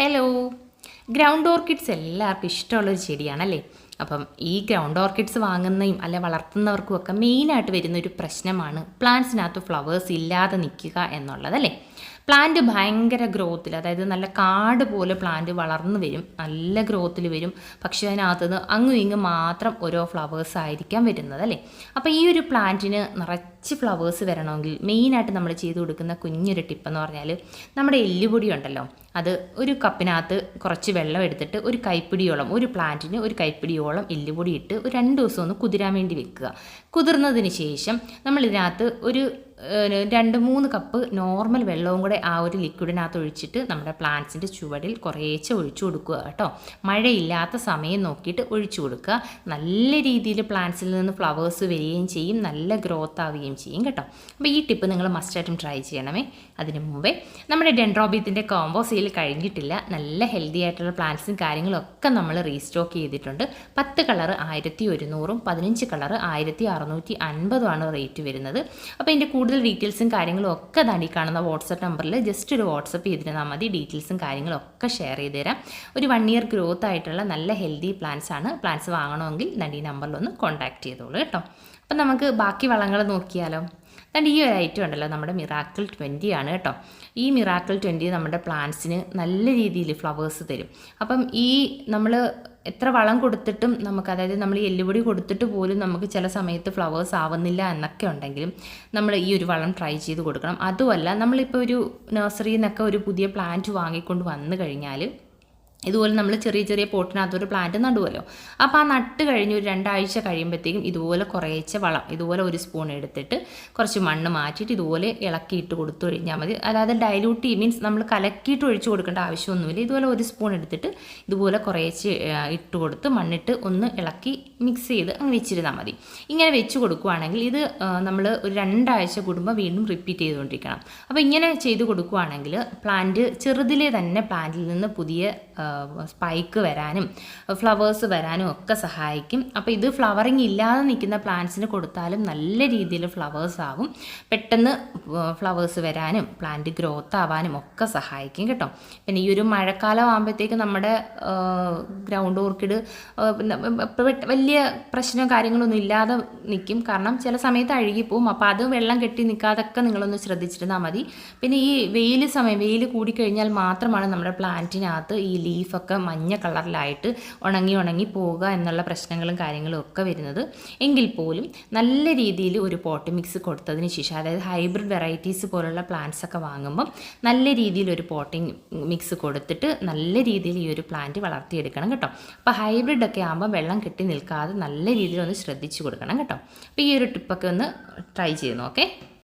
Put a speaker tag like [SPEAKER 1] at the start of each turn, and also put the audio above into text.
[SPEAKER 1] Hello ground orchids എല്ലാവർക്കും ഇഷ്ടമുള്ളൊരു ചെടിയാണല്ലേ? അപ്പം ഈ ഗ്രൗണ്ട് ഓർക്കിഡ്സ് വാങ്ങുന്നതും അല്ല വളർത്തുന്നവർക്കും ഒക്കെ മെയിനായിട്ട് വരുന്ന ഒരു പ്രശ്നമാണ് പ്ലാന്റ്സിനകത്ത് ഫ്ലവേഴ്സ് ഇല്ലാതെ നിൽക്കുക എന്നുള്ളതല്ലേ പ്ലാന്റ് ഭയങ്കര ഗ്രോത്തിൽ അതായത് നല്ല കാട് പോലെ പ്ലാന്റ് വളർന്നു വരും നല്ല ഗ്രോത്തിൽ വരും. പക്ഷേ അതിനകത്ത് നിന്ന് അങ്ങും ഇങ്ങും മാത്രം ഓരോ ഫ്ലവേഴ്സ് ആയിരിക്കാം വരുന്നത് അല്ലേ? അപ്പോൾ ഈ ഒരു പ്ലാന്റിന് നിറച്ച് ഫ്ലവേഴ്സ് വരണമെങ്കിൽ മെയിനായിട്ട് നമ്മൾ ചെയ്തു കൊടുക്കുന്ന കുഞ്ഞൊരു ടിപ്പെന്ന് പറഞ്ഞാൽ നമ്മുടെ എല്ലുപൊടി ഉണ്ടല്ലോ. അത് ഒരു കപ്പിനകത്ത് കുറച്ച് വെള്ളം എടുത്തിട്ട് ഒരു കൈപ്പിടിയോളം ഒരു പ്ലാന്റിന് ഒരു കൈപ്പിടിയോളം എല്ലുപൊടി ഇട്ട് ഒരു രണ്ട് ദിവസം ഒന്ന് കുതിരാൻ വേണ്ടി വെക്കുക. കുതിർന്നതിന് ശേഷം നമ്മൾ ഇതിനകത്ത് ഒരു രണ്ട് മൂന്ന് കപ്പ് നോർമൽ വെള്ളവും കൂടെ ആ ഒരു ലിക്വിഡിനകത്ത് ഒഴിച്ചിട്ട് നമ്മുടെ പ്ലാന്റ്സിന്റെ ചുവടിൽ കുറേശ്ശെ ഒഴിച്ചു കൊടുക്കുക കേട്ടോ. മഴയില്ലാത്ത സമയം നോക്കിയിട്ട് ഒഴിച്ചു കൊടുക്കുക. നല്ല രീതിയിൽ പ്ലാന്റ്സിൽ നിന്ന് ഫ്ലവേഴ്സ് വരികയും ചെയ്യും. നല്ല ഗ്രോത്ത് ആവുകയും ചെയ്യും കേട്ടോ. അപ്പോൾ ഈ ടിപ്പ് നിങ്ങൾ മസ്റ്റായിട്ടും ട്രൈ ചെയ്യണമേ. അതിന് മുമ്പേ നമ്മുടെ ഡെൻഡ്രോബീത്തിന്റെ കോംബോ സെയിൽ കഴിഞ്ഞിട്ടില്ല. നല്ല ഹെൽത്തി ആയിട്ടുള്ള പ്ലാന്റ്സും കാര്യങ്ങളും ഒക്കെ നമ്മൾ റീസ്റ്റോക്ക് ചെയ്തിട്ടുണ്ട്. പത്ത് കളർ ആയിരത്തി ഒരുന്നൂറും പതിനഞ്ച് കളർ ആയിരത്തി അറുന്നൂറ്റി അൻപതുമാണ് റേറ്റ് വരുന്നത്. അപ്പോൾ ഇതിന്റെ ഡീറ്റെയിൽസും കാര്യങ്ങളും ഒക്കെ ദാണ്ടി കാണുന്ന വാട്സപ്പ് നമ്പറിൽ ജസ്റ്റ് ഒരു വാട്സപ്പ് ചെയ്തിരുന്നാൽ മതി. ഡീറ്റെയിൽസും കാര്യങ്ങളും ഒക്കെ ഷെയർ ചെയ്ത് തരാം. ഒരു വൺ ഇയർ ഗ്രോത്ത് ആയിട്ടുള്ള നല്ല ഹെൽത്തി പ്ലാന്റ്സ് ആണ്. പ്ലാന്റ്സ് വാങ്ങണമെങ്കിൽ ഈ നമ്പറിലൊന്ന് കോൺടാക്ട് ചെയ്തോളൂ കേട്ടോ. അപ്പം നമുക്ക് ബാക്കി വളങ്ങൾ നോക്കിയാലോ? ദാണ്ട് ഈ ഒരു ഐറ്റം ഉണ്ടല്ലോ നമ്മുടെ മിറാക്കിൾ ട്വന്റി ആണ് കേട്ടോ. ഈ മിറാക്കിൾ ട്വന്റി നമ്മുടെ പ്ലാന്റ്സിന് നല്ല രീതിയിൽ ഫ്ലവേഴ്സ് തരും. അപ്പം ഈ നമ്മൾ എത്ര വളം കൊടുത്തിട്ടും നമുക്ക് അതായത് നമ്മൾ എല്ലുപൊടി കൊടുത്തിട്ട് പോലും നമുക്ക് ചില സമയത്ത് ഫ്ലവേഴ്സ് ആവുന്നില്ല എന്നൊക്കെ ഉണ്ടെങ്കിലും നമ്മൾ ഈ ഒരു വളം ട്രൈ ചെയ്ത് കൊടുക്കണം. അതുമല്ല നമ്മളിപ്പോൾ ഒരു നഴ്സറിയിൽ നിന്നൊക്കെ ഒരു പുതിയ പ്ലാന്റ് വാങ്ങിക്കൊണ്ട് വന്നു കഴിഞ്ഞാൽ ഇതുപോലെ നമ്മൾ ചെറിയ ചെറിയ പോട്ടിനകത്ത് ഒരു പ്ലാന്റ് നടുവല്ലോ. അപ്പോൾ ആ നട്ട് കഴിഞ്ഞ് ഒരു രണ്ടാഴ്ച കഴിയുമ്പോഴത്തേക്കും ഇതുപോലെ കുറേശ്ശെ വളം ഇതുപോലെ ഒരു സ്പൂൺ എടുത്തിട്ട് കുറച്ച് മണ്ണ് മാറ്റിയിട്ട് ഇതുപോലെ ഇളക്കിയിട്ട് കൊടുത്തു കഴിഞ്ഞാൽ മതി. അല്ലാതെ ഡൈലൂട്ട് മീൻസ് നമ്മൾ കലക്കിയിട്ട് ഒഴിച്ചു കൊടുക്കേണ്ട ആവശ്യമൊന്നുമില്ല. ഇതുപോലെ ഒരു സ്പൂൺ എടുത്തിട്ട് ഇതുപോലെ കുറേശ്ശെ ഇട്ട് കൊടുത്ത് മണ്ണിട്ട് ഒന്ന് ഇളക്കി മിക്സ് ചെയ്ത് അങ്ങ് വെച്ചിരുന്നാൽ മതി. ഇങ്ങനെ വെച്ച് കൊടുക്കുകയാണെങ്കിൽ ഇത് നമ്മൾ ഒരു രണ്ടാഴ്ച കൂടുമ്പോൾ വീണ്ടും റിപ്പീറ്റ് ചെയ്തുകൊണ്ടിരിക്കണം. അപ്പോൾ ഇങ്ങനെ ചെയ്ത് കൊടുക്കുകയാണെങ്കിൽ പ്ലാന്റ് ചെറുതിലെ തന്നെ പ്ലാന്റിൽ നിന്ന് പുതിയ സ്പൈക്ക് വരാനും ഫ്ലവേഴ്സ് വരാനും ഒക്കെ സഹായിക്കും. അപ്പോൾ ഇത് ഫ്ലവറിങ് ഇല്ലാതെ നിൽക്കുന്ന പ്ലാന്റ്സിന് കൊടുത്താലും നല്ല രീതിയിൽ ഫ്ലവേഴ്സ് ആവും. പെട്ടെന്ന് ഫ്ലവേഴ്സ് വരാനും പ്ലാന്റ് ഗ്രോത്ത് ആവാനും ഒക്കെ സഹായിക്കും കേട്ടോ. പിന്നെ ഈ ഒരു മഴക്കാലം ആകുമ്പോഴത്തേക്ക് നമ്മുടെ ഗ്രൗണ്ട് ഓർക്കിഡ് വലിയ പ്രശ്നവും കാര്യങ്ങളൊന്നും ഇല്ലാതെ നിൽക്കും. കാരണം ചില സമയത്ത് അഴുകിപ്പോവും. അപ്പോൾ അത് വെള്ളം കെട്ടി നിൽക്കാതൊക്കെ നിങ്ങളൊന്ന് ശ്രദ്ധിച്ചിരുന്നാൽ മതി. പിന്നെ ഈ വെയിൽ സമയം വെയിൽ കൂടിക്കഴിഞ്ഞാൽ മാത്രമാണ് നമ്മുടെ പ്ലാന്റിനകത്ത് ഈ ലീഫൊക്കെ മഞ്ഞ കളറിലായിട്ട് ഉണങ്ങി ഉണങ്ങി പോവുക എന്നുള്ള പ്രശ്നങ്ങളും കാര്യങ്ങളും ഒക്കെ വരുന്നത്. എങ്കിൽ പോലും നല്ല രീതിയിൽ ഒരു പോട്ട് മിക്സ് കൊടുത്തതിന് ശേഷം അതായത് ഹൈബ്രിഡ് വെറൈറ്റീസ് പോലുള്ള പ്ലാന്റ്സ് ഒക്കെ വാങ്ങുമ്പം നല്ല രീതിയിൽ ഒരു പോട്ടിങ് മിക്സ് കൊടുത്തിട്ട് നല്ല രീതിയിൽ ഈ ഒരു പ്ലാന്റ് വളർത്തിയെടുക്കണം കേട്ടോ. അപ്പോൾ ഹൈബ്രിഡ് ഒക്കെ ആകുമ്പോൾ വെള്ളം കെട്ടി നിൽക്കാതെ നല്ല രീതിയിൽ ഒന്ന് ശ്രദ്ധിച്ചു കൊടുക്കണം കേട്ടോ. അപ്പോൾ ഈ ഒരു ടിപ്പൊക്കെ ഒന്ന് ട്രൈ ചെയ്ത് നോക്കേ.